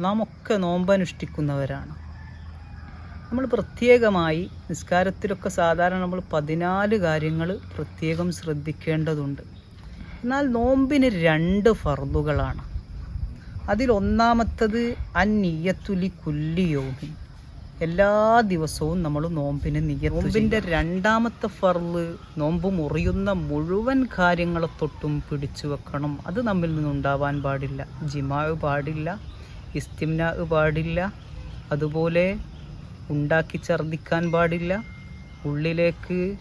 നാം ഒക്കെ നോമ്പനുഷ്ഠിക്കുന്നവരാണ്. നമ്മൾ പ്രത്യേകമായി നിസ്കാരത്തിലൊക്കെ സാധാരണ നമ്മൾ പതിനാല് കാര്യങ്ങൾ പ്രത്യേകം ശ്രദ്ധിക്കേണ്ടതുണ്ട്. എന്നാൽ നോമ്പിന് രണ്ട് ഫർദുകളാണ്. അതിലൊന്നാമത്തത് അന്നിയത്തുലി കുല്ലിയോമി എല്ലാ ദിവസവും നമ്മൾ നോമ്പിന് നിയ നോമ്പിന്റെ രണ്ടാമത്തെ ഫർൾ നോമ്പ് മുറിയുന്ന മുഴുവൻ കാര്യങ്ങളെ തൊട്ടും പിടിച്ചു വെക്കണം. അത് നമ്മിൽ നിന്നുണ്ടാവാൻ പാടില്ല. ജിമാവ് പാടില്ല. ഇസ്തിംന പാടില്ല. അതുപോലെ ഉണ്ടാക്കി ഛർദ്ദിക്കാൻ പാടില്ല. ഉള്ളിലേക്ക്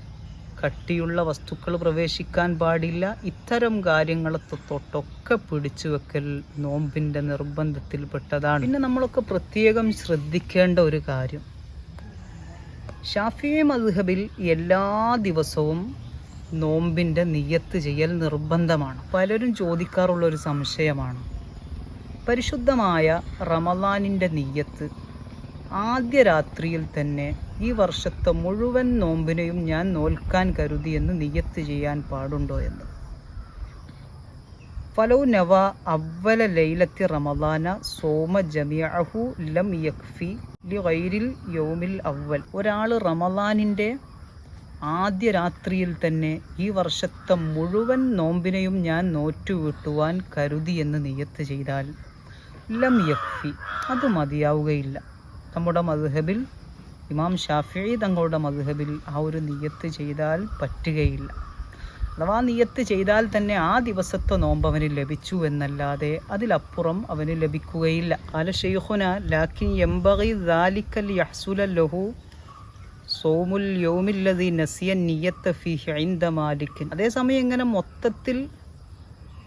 കട്ടിയുള്ള വസ്തുക്കൾ പ്രവേശിക്കാൻ പാടില്ല. ഇത്തരം കാര്യങ്ങളെ തൊട്ടൊക്കെ പിടിച്ചു വെക്കൽ നോമ്പിന്റെ നിർബന്ധത്തിൽപ്പെട്ടതാണ് പിന്നെ നമ്മളൊക്കെ പ്രത്യേകം ശ്രദ്ധിക്കേണ്ട ഒരു കാര്യം. ഷാഫി മദ്ഹബിൽ എല്ലാ ദിവസവും നോമ്പിന്റെ നിയ്യത്ത് ചെയ്യൽ നിർബന്ധമാണ്. പലരും ചോദിക്കാറുള്ള ഒരു സംശയമാണ്. പരിശുദ്ധമായ റമലാനിന്റെ നിയ്യത്ത് ആദ്യ രാത്രിയിൽ തന്നെ ഈ വർഷത്തെ മുഴുവൻ നോമ്പിനെയും ഞാൻ നോൽക്കാൻ കരുതി എന്ന് നിയ്യത്ത് ചെയ്യാൻ പാടുണ്ടോ എന്ന്. ഫലൗ നവ അവല ലൈലത്തി റമദാന സോമ ജമിയഹു ലം യക്ഫി ലി വൈരിൽ യൗമിൽ അവൽ ഒരാൾ റമദാനിന്റെ ആദ്യ രാത്രിയിൽ തന്നെ ഈ വർഷത്തെ മുഴുവൻ നോമ്പിനെയും ഞാൻ നോറ്റുവീട്ടുവാൻ കരുതി എന്ന് നിയ്യത്ത് ചെയ്താൽ ലം യക്ഫി അത് മതിയാവുകയില്ല. നമ്മുടെ മധുഹബിൽ ഇമാം ഷാഫി തങ്ങളുടെ മധുഹബിൽ ആ ഒരു നിയ്യത്ത് ചെയ്താൽ പറ്റുകയില്ല. അഥവാ നിയ്യത്ത് ചെയ്താൽ തന്നെ ആ ദിവസത്തെ നോമ്പ് അവന് ലഭിച്ചു എന്നല്ലാതെ അതിലപ്പുറം അവന് ലഭിക്കുകയില്ല. അല ഷെയ്ഖുന ലാക്കിൻ എംബഗി ദാലിക്കൽ യഹ്സുല ലഹു സോമുൽ യോമില്ലതി നസിയൻ നിയ്യത്ത ഫിഹ് ഐന്ദ മാലിക്കിൻ. അതേസമയം ഇങ്ങനെ മൊത്തത്തിൽ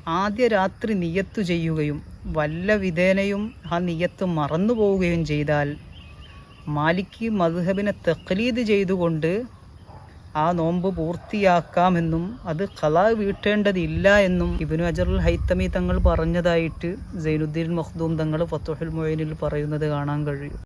ആദ്യ രാത്രി നിയത്തു ചെയ്യുകയും വല്ല വിധേനയും ആ നിയത്ത് മറന്നു പോവുകയും ചെയ്താൽ മാലിക്ക് മധുഹബിനെ തക്ലീദ് ചെയ്തുകൊണ്ട് ആ നോമ്പ് പൂർത്തിയാക്കാമെന്നും അത് കലാ വീട്ടേണ്ടതില്ല എന്നും ഇബിനു അജറുൽ ഹൈത്തമി തങ്ങൾ പറഞ്ഞതായിട്ട് സൈനുദ്ദീൻ മഖ്ദൂം തങ്ങൾ ഫത്തുഹുൽ മൊയ്നിൽ പറയുന്നത് കാണാൻ കഴിയും.